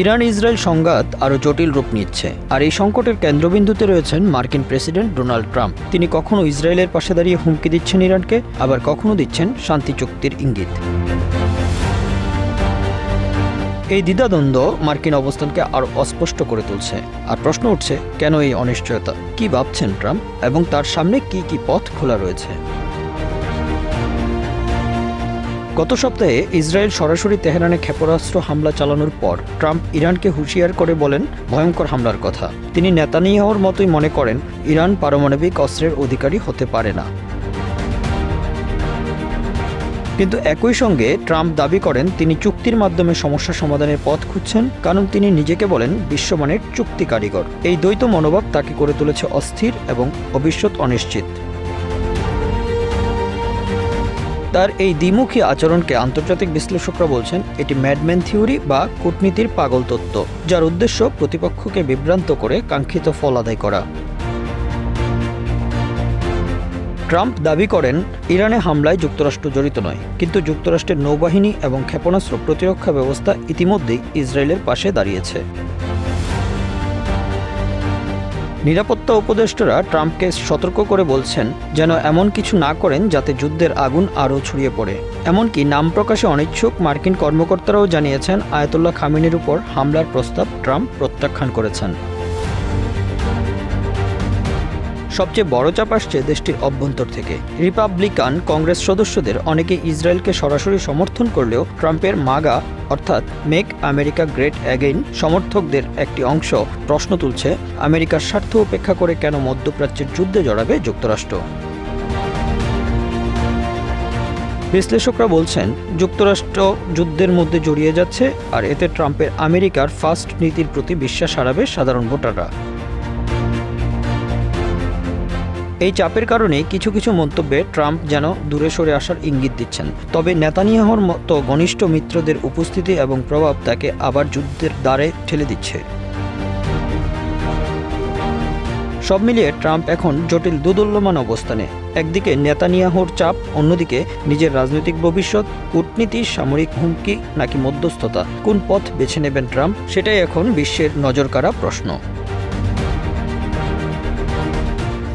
Iran Israel সংঘাত আরও জটিল রূপ নিচ্ছে, আর এই সংকটের কেন্দ্রবিন্দুতে রয়েছেন মার্কিন প্রেসিডেন্ট ডোনাল্ড ট্রাম্প। তিনি কখনো ইসরায়েলের পাশে দাঁড়িয়ে হুমকি দিচ্ছেন ইরানকে, আবার কখনো দিচ্ছেন শান্তি চুক্তির ইঙ্গিত। এই দ্বিধাদ্বন্দ্ব মার্কিন অবস্থানকে আরও অস্পষ্ট করে তুলছে, আর প্রশ্ন উঠছে, কেন এই অনিশ্চয়তা? কি ভাবছেন ট্রাম্প? এবং তার সামনে কি কি পথ খোলা রয়েছে? গত সপ্তাহে ইসরায়েল সরাসরি তেহরানে ক্ষেপণাস্ত্র হামলা চালানোর পর ট্রাম্প ইরানকে হুঁশিয়ার করে বলেন ভয়ঙ্কর হামলার কথা। তিনি নেতানিয়াহর মতোই মনে করেন, ইরান পারমাণবিক অস্ত্রের অধিকারী হতে পারে না। কিন্তু একই সঙ্গে ট্রাম্প দাবি করেন, তিনি চুক্তির মাধ্যমে সমস্যা সমাধানের পথ খুঁজছেন, কারণ তিনি নিজেকে বলেন বিশ্বমানের চুক্তি কারিগর। এই দ্বৈত মনোভাব তাকে করে তুলেছে অস্থির এবং ভবিষ্যৎ অনিশ্চিত। তার এই দ্বিমুখী আচরণকে আন্তর্জাতিক বিশ্লেষকরা বলছেন এটি ম্যাডম্যান থিওরি বা কূটনীতির পাগল তত্ত্ব, যার উদ্দেশ্য প্রতিপক্ষকে বিভ্রান্ত করে কাঙ্ক্ষিত ফল আদায় করা। ট্রাম্প দাবি করেন, ইরানে হামলায় যুক্তরাষ্ট্র জড়িত নয়, কিন্তু যুক্তরাষ্ট্রের নৌবাহিনী এবং ক্ষেপণাস্ত্র প্রতিরক্ষা ব্যবস্থা ইতিমধ্যেই ইসরায়েলের পাশে দাঁড়িয়েছে। নিরাপত্তা উপদেষ্টারা ট্রাম্পকে সতর্ক করে বলছেন যেন এমন কিছু না করেন যাতে যুদ্ধের আগুন আরও ছড়িয়ে পড়ে। এমনকি নাম প্রকাশে অনিচ্ছুক মার্কিন কর্মকর্তারাও জানিয়েছেন আয়তুল্লাহ খামিনের উপর হামলার প্রস্তাব ট্রাম্প প্রত্যাখ্যান করেছেন। সবচেয়ে বড় চাপ আসছে দেশটির অভ্যন্তর থেকে। রিপাবলিকান কংগ্রেস সদস্যদের অনেকে ইসরায়েলকে সরাসরি সমর্থন করলেও ট্রাম্পের মাগা, অর্থাৎ মেক আমেরিকা গ্রেট অ্যাগেইন, সমর্থকদের একটি অংশ প্রশ্ন তুলছে, আমেরিকার স্বার্থ উপেক্ষা করে কেন মধ্যপ্রাচ্যের যুদ্ধে জড়াবে যুক্তরাষ্ট্র। বিশ্লেষকরা বলছেন, যুক্তরাষ্ট্র যুদ্ধের মধ্যে জড়িয়ে যাচ্ছে আর এতে ট্রাম্পের আমেরিকার ফার্স্ট নীতির প্রতি বিশ্বাস হারাবে সাধারণ ভোটাররা। এই চাপের কারণে কিছু কিছু মন্তব্যে ট্রাম্প যেন দূরে সরে আসার ইঙ্গিত দিচ্ছেন। তবে নেতানিয়াহর মতো ঘনিষ্ঠ মিত্রদের উপস্থিতি এবং প্রভাব তাকে আবার যুদ্ধের দ্বারে ঠেলে দিচ্ছে। সব মিলিয়ে ট্রাম্প এখন জটিল দুদুল্যমান অবস্থানে। একদিকে নেতানিয়াহর চাপ, অন্যদিকে নিজের রাজনৈতিক ভবিষ্যৎ, কূটনীতি, সামরিক হুমকি নাকি মধ্যস্থতা। কোন পথ বেছে নেবেন ট্রাম্প, সেটাই এখন বিশ্বের নজরকাড়া প্রশ্ন।